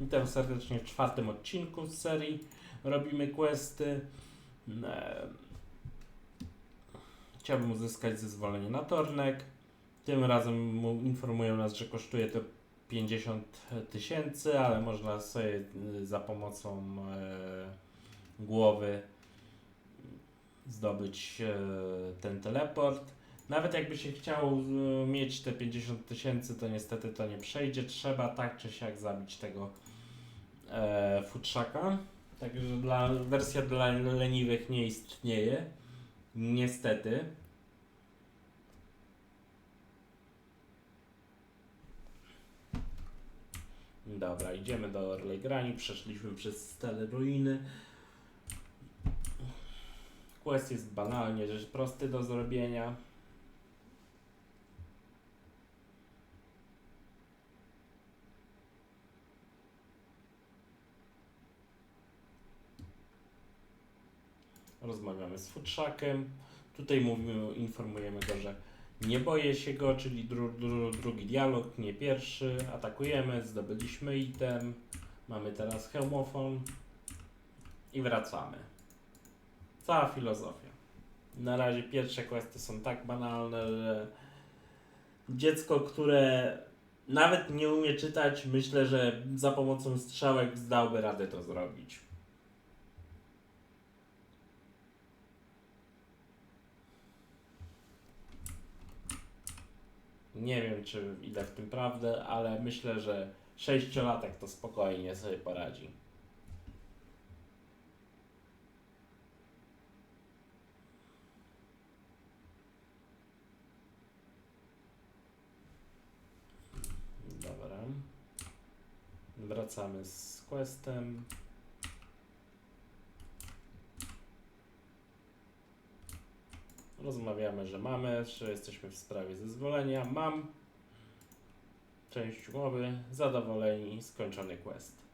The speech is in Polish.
Witam serdecznie w czwartym odcinku z serii Robimy Questy. Chciałbym uzyskać zezwolenie na tornek. Tym razem mu- informują nas, że kosztuje to 50 tysięcy, ale można sobie y, za pomocą e, głowy zdobyć e, ten teleport. Nawet jakby się chciało e, mieć te 50 tysięcy, to niestety to nie przejdzie. Trzeba tak czy siak zabić tego e, futrzaka. Także dla, wersja dla leniwych nie istnieje. Niestety. Dobra, idziemy do Orlej Grani. Przeszliśmy przez stele ruiny. Quest jest banalnie rzecz prosty do zrobienia. Rozmawiamy z futrzakiem. Tutaj mówimy, informujemy go, że nie boję się go, czyli dru, dru, drugi dialog, nie pierwszy. Atakujemy, zdobyliśmy item. Mamy teraz hełmofon i wracamy. Cała filozofia. Na razie pierwsze questy są tak banalne, że dziecko, które nawet nie umie czytać, myślę, że za pomocą strzałek zdałby radę to zrobić. Nie wiem, czy ile w tym prawdy, ale myślę, że sześciolatek to spokojnie sobie poradzi. Dobra. Wracamy z questem. Rozmawiamy, że mamy, że jesteśmy w sprawie zezwolenia. Mam część umowy, zadowoleni, skończony quest.